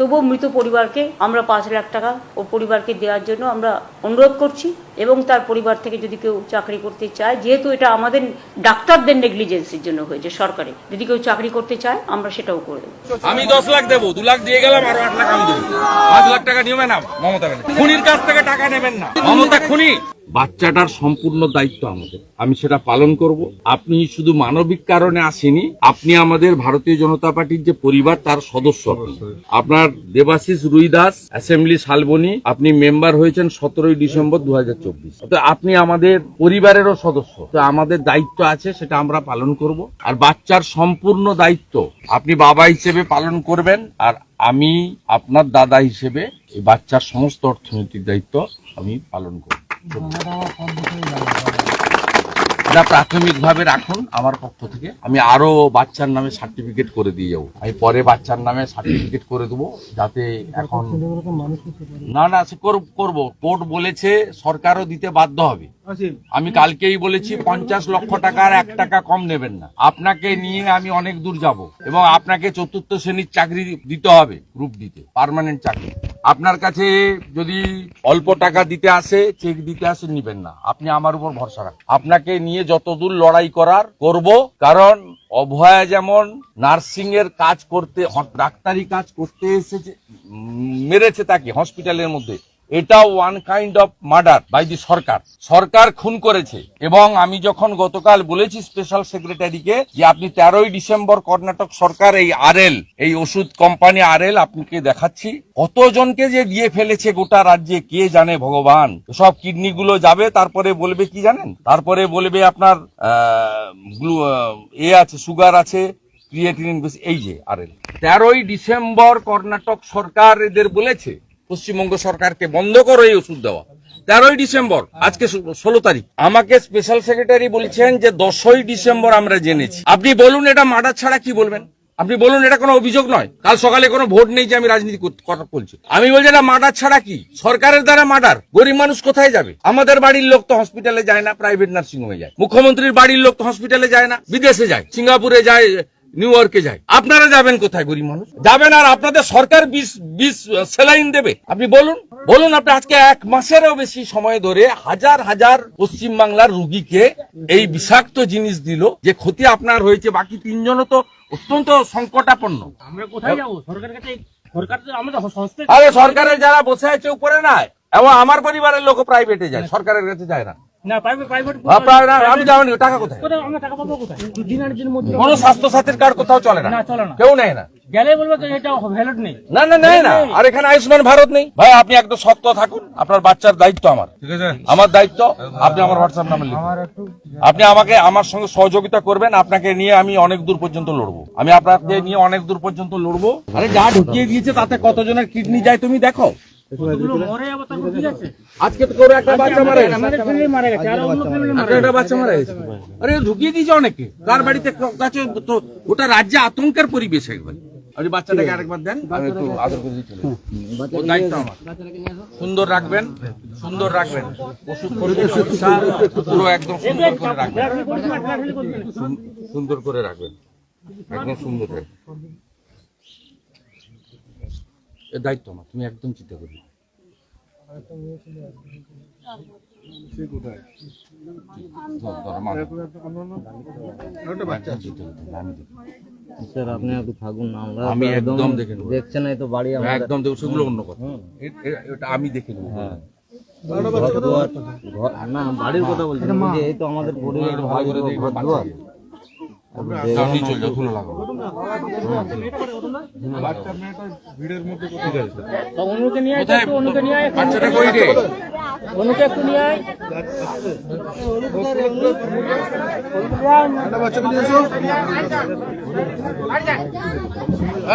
তবুও মৃত পরিবারকে আমরা পাঁচ লাখ টাকা ও পরিবারকে দেওয়ার জন্য আমরা অনুরোধ করছি এবং তার পরিবার থেকে যদি কেউ চাকরি করতে চায়, যেহেতু এটা আমাদের ডাক্তারদের নেগলিজেন্সির জন্য হয়েছে সরকারে যদি কেউ চাকরি করতে চায়, আমরা সেটাও করে দেবো। আমি দশ লাখ দেবো, দু লাখ দিয়ে গেলাম, আরও আট লাখ আমি দেবো। পাঁচ লাখ টাকা নিয়মে না মমতা খুনির কাছ থেকে টাকা নেবেন না। মমতা খুনি। বাচ্চাটার সম্পূর্ণ দায়িত্ব আমাদের। আমি সেটা পালন করব। আপনি শুধু মানবিক কারণে আসেনি আপনি আমাদের ভারতীয় জনতা পার্টির যে পরিবার তার সদস্য আপনার দেবাশিস রুইদাস অ্যাসেম্বলি শালবনী আপনি মেম্বার হয়েছেন সতেরোই ডিসেম্বর দু হাজার তো আপনি আমাদের পরিবারেরও সদস্য। তো আমাদের দায়িত্ব আছে সেটা আমরা পালন করব। আর বাচ্চার সম্পূর্ণ দায়িত্ব আপনি বাবা হিসেবে পালন করবেন আর আমি আপনার দাদা হিসেবে এই বাচ্চার সমস্ত অর্থনৈতিক দায়িত্ব আমি পালন করব। এটা প্রাথমিকভাবে রাখুন আমার পক্ষ থেকে। আমি আরও বাচ্চার নামে সার্টিফিকেট করে দিয়ে যাব। আমি পরে বাচ্চার নামে সার্টিফিকেট করে দেবো যাতে এখন না না সে করব। কোর্ট বলেছে সরকারও দিতে বাধ্য হবে। আমি কালকেই বলেছি, পঞ্চাশ লক্ষ টাকার এক টাকা কম নেবেন না। আপনাকে নিয়ে আমি অনেক দূর যাব এবং আপনাকে চতুর্থ শ্রেণির চাকরি দিতে হবে গ্রুপ দিতে পার্মানেন্ট চাকরি। আপনার কাছে যদি অল্প টাকা দিতে আসে চেক দিতে আসে, নিবেন না। আপনি আমার উপর ভরসা রাখুন। আপনাকে নিয়ে যতদূর লড়াই করার করব, কারণ অভয়া যেমন নার্সিং এর কাজ করতে, ডাক্তারি কাজ করতে এসেছে মেরেছে তাকে হসপিটালের মধ্যে। এটা one kind of murder by the সরকার। সরকার খুন করেছে। এবং আমি যখন গতকাল বলেছি স্পেশাল সেক্রেটারিকে যে আপনি তেরোই ডিসেম্বর কর্ণাটক সরকার, এই আরএল এই ওষুধ কোম্পানি আরএল আপনাকে দেখাচ্ছি। কতজনকে যে দিয়ে ফেলেছে গোটা রাজ্যে, কে জানে ভগবান? সব কিডনি গুলো যাবে, তারপরে বলবে কি জানেন? তারপরে বলবে আপনার এ আছে, সুগার আছে ক্রিয়েটিনিন বেশি, এই যে আরএল তেরোই ডিসেম্বর কর্ণাটক সরকার এদের বলেছে পশ্চিমবঙ্গ সরকারকে বন্ধ করো এই ওষুধ দেওয়া। তেরোই ডিসেম্বর, আজকে ষোলো তারিখ। আমাকে স্পেশাল সেক্রেটারি বলছেন যে দশই ডিসেম্বর আমরা জেনেছি। আপনি বলুন এটা মার্ডার ছাড়া কি বলবেন? আপনি বলুন এটা কোনো অভিযোগ নয়। কাল সকালে কোনো ভোট নেই যে আমি রাজনীতি কথা বলছি। আমি বলছি এটা মার্ডার ছাড়া কি? সরকারের দ্বারা মার্ডার। গরিব মানুষ কোথায় যাবে? আমাদের বাড়ির লোক তো হসপিটালে যায় না প্রাইভেট নার্সিং হোমে যায়। মুখ্যমন্ত্রীর বাড়ির লোক তো হসপিটালে যায় না, বিদেশে যায়। সিঙ্গাপুরে যায় নিউ ইয়র্কে যায় আপনারা যাবেন কোথায় গরিব মানুষ? যাবেন আর আপনাদের সরকার বিষ বিষ সেলাইন দেবে। আপনি বলুন। বলুন আপনি আজকে এক মাসেরও বেশি সময় ধরে হাজার হাজার পশ্চিম বাংলার রুগীকে এই বিষাক্ত জিনিস দিল যে ক্ষতি আপনার হয়েছে। বাকি তিনজনও তো অত্যন্ত সংকটাপন্ন। আমরা কোথায় যাব? সরকারের কাছে সরকার তো আমাদের আরে সরকারের যারা বসে আছে উপরে নাই। এবং আমার পরিবারের লোক প্রাইভেটে যায়। সরকারের কাছে যায় না। আপনার আমি যাবেন টাকা কোথায়? কোথায় আমরা টাকা পাবো কোথায়? দিনের দিন মধ্যে কোনো স্বাস্থ্য সাথীর কার্ড কোথাও চলে না। না চলে না। কেউ নেয় না। গেলে বলব তো এটা ভ্যালিড নেই। না না আর এখানে আয়ুষ্মান ভারত নেই। ভাই আপনি একদম সত্য থাকুন। আপনার বাচ্চার দায়িত্ব আমার। আমার দায়িত্ব আপনি আমার হোয়াটসঅ্যাপ নাম্বার আপনি আমাকে আমার সঙ্গে সহযোগিতা করবেন। আপনাকে নিয়ে আমি অনেক দূর পর্যন্ত লড়বো। আমি আপনাকে নিয়ে অনেক দূর পর্যন্ত লড়বো। আরে যা ঢুকিয়ে দিয়েছে তাতে কতজনের কিডনি যায় তুমি দেখো। ওগুলো মরে যাব তারপর ঠিক আছে। আজকে তো করে একটা বাচ্চা মারা গেছে। আমাদের ফ্যামিলি মারা গেছে আর অন্য ফ্যামিলি মারা একটা একটা বাচ্চা মারা গেছে। আরে ঢুকিয়ে দিয়েছে অনেকে। কার বাড়িতে কাছে তো ওটা রাজ্যে আতঙ্কের পরিবেশ একবার। আপনি বাচ্চাটাকে আরেকবার দেন। আমি একটু আদর করে দিয়ে চলে যাই। ওর দায়িত্ব আমার। সুন্দর রাখবেন সুন্দর রাখবেন। ওষুধ পুরো একদম সুন্দর করে রাখবেন। সুন্দর করে রাখবেন। একদম সুন্দর রাখবেন দায়িত্ব আমার তুমি একদম চিন্তা করবে স্যার আপনি একটু থাকুন আমরা আমি একদম দেখে নেব। দেখছেন এই তো বাড়ি আমাদের একদম দেখো সেগুলো অন্য কথা। এটা আমি দেখে নেব। ঘর- না বাড়ির কথা বলছি এই তো আমাদের পরিবার ভালো করে দেখবে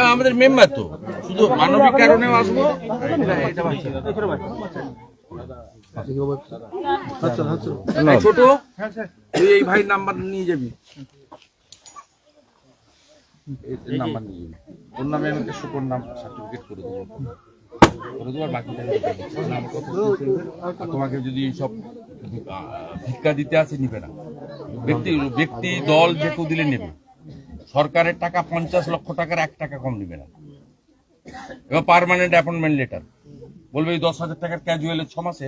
আমাদের মেম্বার তো। শুধু মানবিক কারণে আসব। এই ছোট তুই এই ভাইয়ের নাম্বার নিয়ে যাবি। দেখে তোমাকে যদি সব ভিক্ষা দিতে আসে, নিবে না। ব্যক্তি ব্যক্তি দল যে কেউ দিলে নেবে। সরকারের টাকা পঞ্চাশ লক্ষ টাকার এক টাকা কম নেবে না। এবার পার্মানেন্ট অ্যাপয়েন্টমেন্ট লেটার বলবে এই দশ হাজার টাকার ক্যাজুয়ালের ছ মাসে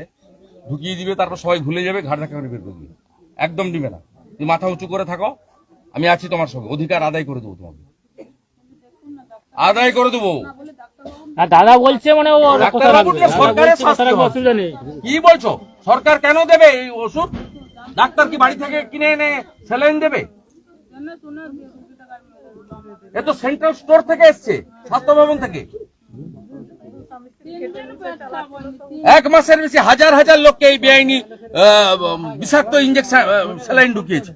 ঢুকিয়ে দিবে, তারপর সবাই ভুলে যাবে ঘাট ধাক্কা করে বের করে দিবে। একদম দিবে না। তুমি মাথা উঁচু করে থাকো আমি আছি তোমার সঙ্গে। অধিকার আদায় করে দেবো তোমাকে। আদায় করে দেবো। দাদা বলছে মানে সরকারের অসুবিধা নেই। কি বলছো? সরকার কেন দেবে এই ওষুধ? ডাক্তার কি বাড়ি থেকে কিনে এনে স্যালাইন দেবে? এ তো সেন্ট্রাল স্টোর থেকে এসছে স্বাস্থ্য ভবন থেকে। এক মাসের বেশি হাজার হাজার লোককে এই বেআইনি বিষাক্ত ইঞ্জেকশন স্যালাইন ঢুকিয়েছে।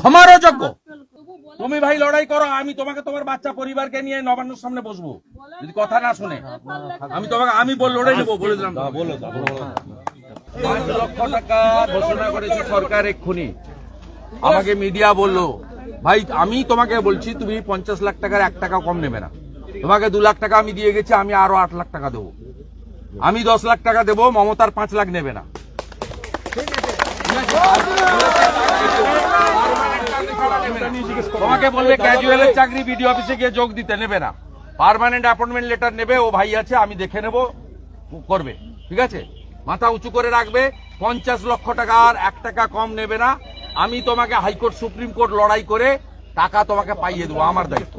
ক্ষমারও যোগ্য। তুমি ভাই লড়াই করো আমি তোমাকে তোমার বাচ্চা পরিবারকে নিয়ে নবান্নর সামনে বসবো। যদি কথা না শুনে আমি তোমাকে আমি বল লড়াই নেব বলে দিলাম পাঁচ লক্ষ টাকা ঘোষণা করেছে সরকার এক্ষুনি। আমাকে মিডিয়া বলল ভাই আমি তোমাকে বলছি তুমি পঞ্চাশ লাখ টাকার এক টাকা কম নেবে না। তোমাকে দু লাখ টাকা আমি দিয়ে গেছি আমি আরও আট লাখ টাকা দেবো। আমি দশ লাখ টাকা দেবো মমতার পাঁচ লাখ নেবে না। তোমাকে বললে ক্যাজুয়ালের চাকরি বিডি অফিসে গিয়ে যোগ দিতে নেবে না। পারমানেন্ট অ্যাপয়েন্টমেন্ট লেটার নেবে ও ভাই আছে আমি দেখে নেব করবে। ঠিক আছে? মাথা উঁচু করে রাখবে পঞ্চাশ লক্ষ টাকার এক টাকা কম নেবে না। আমি তোমাকে হাইকোর্ট সুপ্রিম কোর্ট লড়াই করে টাকা তোমাকে পাইয়ে দেবো আমার দায়িত্ব।